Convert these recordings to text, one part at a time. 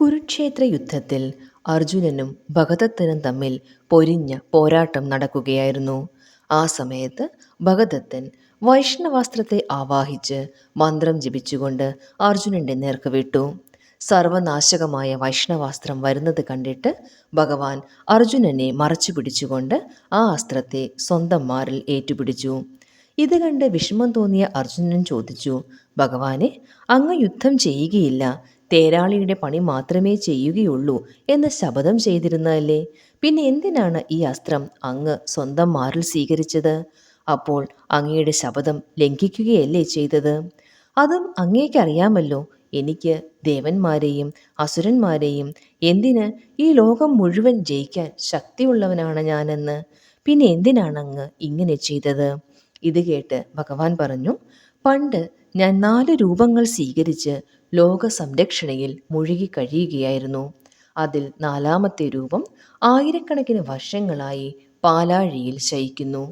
കുരുക്ഷേത്ര യുദ്ധത്തിൽ അർജുനനും ഭഗദത്തനും തമ്മിൽ പൊരിഞ്ഞ പോരാട്ടം നടക്കുകയായിരുന്നു. ആ സമയത്ത് ഭഗദത്തൻ വൈഷ്ണവാസ്ത്രത്തെ ആവാഹിച്ച് മന്ത്രം ജപിച്ചുകൊണ്ട് അർജുനന്റെ നേർക്ക് വിട്ടു. സർവനാശകമായ വൈഷ്ണവാസ്ത്രം വരുന്നത് കണ്ടിട്ട് ഭഗവാൻ അർജുനനെ മറച്ചു പിടിച്ചുകൊണ്ട് ആ അസ്ത്രത്തെ സ്വന്തം മാറിൽ ഏറ്റുപിടിച്ചു. ഇത് കണ്ട് വിഷമം തോന്നിയ അർജുനൻ ചോദിച്ചു ഭഗവാനെ അങ്ങ് യുദ്ധം ചെയ്യുകയില്ല. തേരാളിയുടെ പണി മാത്രമേ ചെയ്യുകയുള്ളൂ എന്ന് ശപഥം ചെയ്തിരുന്നതല്ലേ? പിന്നെ എന്തിനാണ് ഈ അസ്ത്രം അങ്ങ് സ്വന്തം മാറിൽ സ്വീകരിച്ചത്? അപ്പോൾ അങ്ങയുടെ ശപഥം ലംഘിക്കുകയല്ലേ ചെയ്തത്? അതും അങ്ങേക്കറിയാമല്ലോ എനിക്ക് ദേവന്മാരെയും അസുരന്മാരെയും എന്തിന് ഈ ലോകം മുഴുവൻ ജയിക്കാൻ ശക്തിയുള്ളവനാണ് ഞാനെന്ന്? പിന്നെ എന്തിനാണ് അങ്ങ് ഇങ്ങനെ ചെയ്തത്? ഇത് കേട്ട് ഭഗവാൻ പറഞ്ഞു പണ്ട് ഞാൻ നാല് രൂപങ്ങൾ സ്വീകരിച്ച് ലോക സംരക്ഷണയിൽ മുഴുകി കഴിയുകയായിരുന്നു. അതിൽ നാലാമത്തെ രൂപം ആയിരക്കണക്കിന് വർഷങ്ങളായി പാലാഴിയിൽ ശയിക്കുന്നു.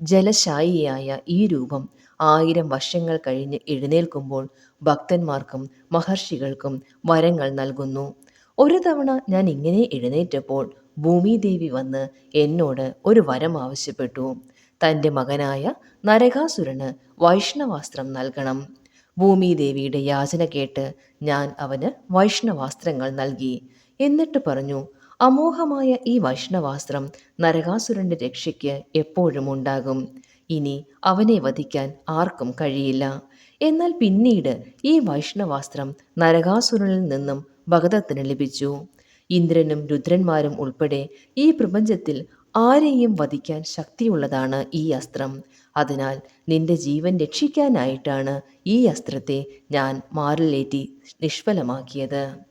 ജലശായിയായ ഈ രൂപം ആയിരം വർഷങ്ങൾ കഴിഞ്ഞ് എഴുന്നേൽക്കുമ്പോൾ ഭക്തന്മാർക്കും മഹർഷികൾക്കും വരങ്ങൾ നൽകുന്നു. ഒരു തവണ ഞാൻ ഇങ്ങനെ എഴുന്നേറ്റപ്പോൾ ഭൂമിദേവി വന്ന് എന്നോട് ഒരു വരം ആവശ്യപ്പെട്ടു. തന്റെ മകനായ നരകാസുരന് വൈഷ്ണവാസ്ത്രം നൽകണം. ഭൂമിദേവിയുടെ യാചന കേട്ട് ഞാൻ അവന് വൈഷ്ണവാസ്ത്രങ്ങൾ നൽകി. എന്നിട്ട് പറഞ്ഞു അമോഘമായ ഈ വൈഷ്ണവാസ്ത്രം നരകാസുരന്റെ രക്ഷയ്ക്ക് എപ്പോഴും ഉണ്ടാകും. ഇനി അവനെ വധിക്കാൻ ആർക്കും കഴിയില്ല. എന്നാൽ പിന്നീട് ഈ വൈഷ്ണവാസ്ത്രം നരകാസുരനിൽ നിന്നും ഭഗതത്തിന് ലഭിച്ചു. ഇന്ദ്രനും രുദ്രന്മാരും ഉൾപ്പെടെ ഈ പ്രപഞ്ചത്തിൽ ആരെയും വധിക്കാൻ ശക്തിയുള്ളതാണ് ഈ അസ്ത്രം. അതിനാൽ നിന്റെ ജീവൻ രക്ഷിക്കാനായിട്ടാണ് ഈ അസ്ത്രത്തെ ഞാൻ മാറിലേറ്റി നിഷ്ഫലമാക്കിയത്.